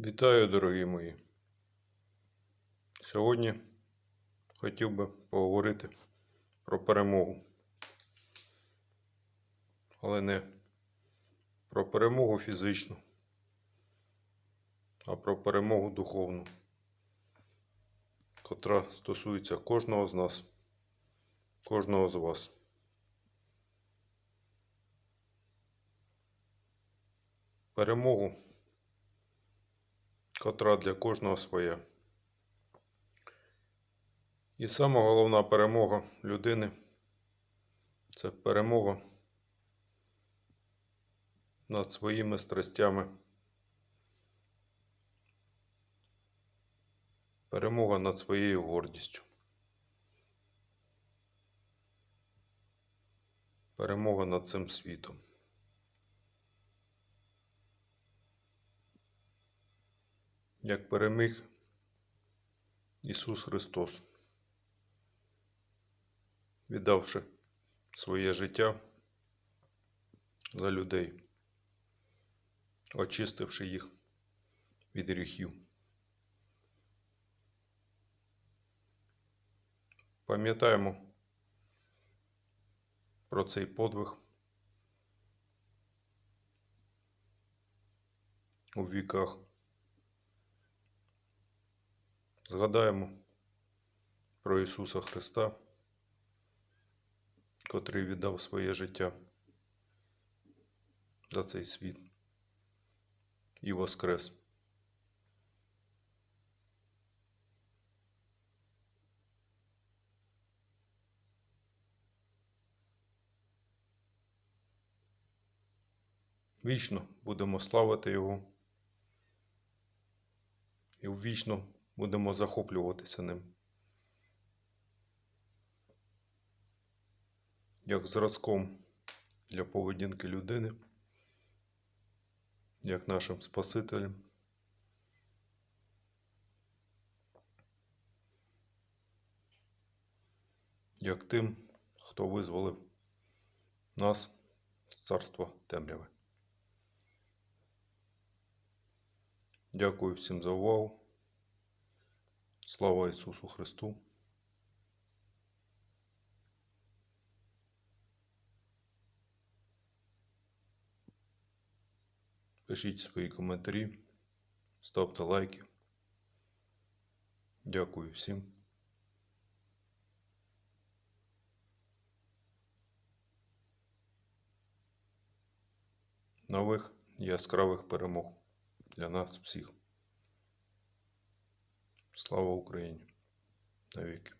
Вітаю, дорогі мої. Сьогодні хотів би поговорити про перемогу. Але не про перемогу фізичну, а про перемогу духовну, котра стосується кожного з нас, кожного з вас. Перемогу котра для кожного своя. І сама головна перемога людини це перемога над своїми страстями, перемога над своєю гордістю, перемога над цим світом. Як переміг Ісус Христос, віддавши своє життя за людей, очистивши їх від гріхів. Пам'ятаємо про цей подвиг у віках. Згадаємо про Ісуса Христа, котрий віддав своє життя за цей світ і воскрес. Вічно будемо славити Його і вічно будемо захоплюватися ним. Як зразком для поведінки людини, як нашим Спасителем. Як тим, хто визволив нас з царства темряви. Дякую всім за увагу. Слава Ісусу Христу! Пишіть свої коментарі, ставте лайки. Дякую всім. Нових яскравих перемог для нас всіх. Слава Україні! Навіки.